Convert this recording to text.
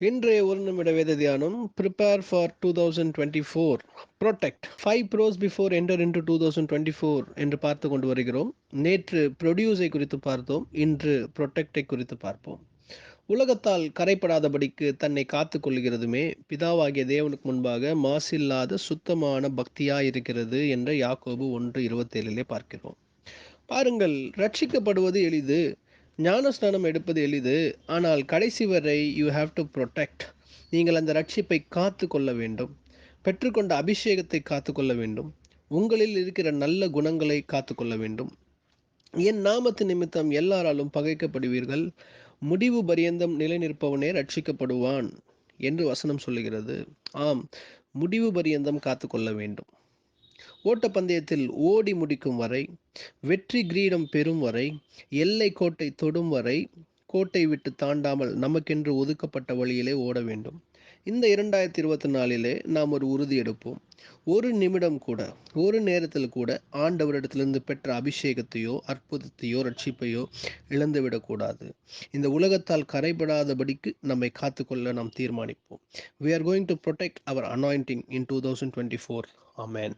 இன்றைய ஒரு நிமிட வேத தியானம் prepare for two thousand twenty four protect five pros before enter into two thousand twenty four என்று பார்த்து கொண்டு வருகிறோம். நேற்று ப்ரொடியூஸை குறித்து பார்த்தோம் இன்று ப்ரொடெக்டை குறித்து பார்ப்போம். உலகத்தால் கரைப்படாதபடிக்கு தன்னை காத்து கொள்கிறதுமே பிதாவாகிய தேவனுக்கு முன்பாக மாசில்லாத சுத்தமான பக்தியாக இருக்கிறது என்ற யாக்கோபு ஒன்று இருபத்தேழிலே பார்க்கிறோம். பாருங்கள் ரட்சிக்கப்படுவது எளிது. ஞானஸ்நானம் எடுப்பது எளிது ஆனால் கடைசி வரை யூ ஹாவ் டு ப்ரொடெக்ட் நீங்கள் அந்த ரட்சிப்பை காத்து கொள்ள வேண்டும். பெற்றுக்கொண்ட அபிஷேகத்தை காத்து கொள்ள வேண்டும். உங்களில் இருக்கிற நல்ல குணங்களை காத்து கொள்ள வேண்டும். என் நாமத்து நிமித்தம் எல்லாராலும் பகைக்கப்படுவீர்கள். முடிவு பரியந்தம் நிலை நிற்பவனே ரட்சிக்கப்படுவான் என்று வசனம் சொல்லுகிறது. ஆம் முடிவு பரியந்தம் காத்து கொள்ள வேண்டும். ஓட்டப்பந்தயத்தில் ஓடி முடிக்கும் வரை வெற்றி கிரீடம் பெறும் வரை எல்லை கோட்டை தொடும் வரை கோட்டை விட்டு தாண்டாமல் நமக்கென்று ஒதுக்கப்பட்ட வழியிலே ஓட வேண்டும். இந்த இரண்டாயிரத்தி இருபத்தி நாலிலே நாம் ஒரு உறுதி எடுப்போம். ஒரு நிமிடம் கூட ஒரு நேரத்தில் கூட ஆண்டவரிடத்திலிருந்து பெற்ற அபிஷேகத்தையோ அற்புதத்தையோ ரட்சிப்பையோ இழந்துவிடக்கூடாது. இந்த உலகத்தால் கரைபடாதபடிக்கு நம்மை காத்துக்கொள்ள நாம் தீர்மானிப்போம். We are going to protect our anointing in two thousand twenty four amen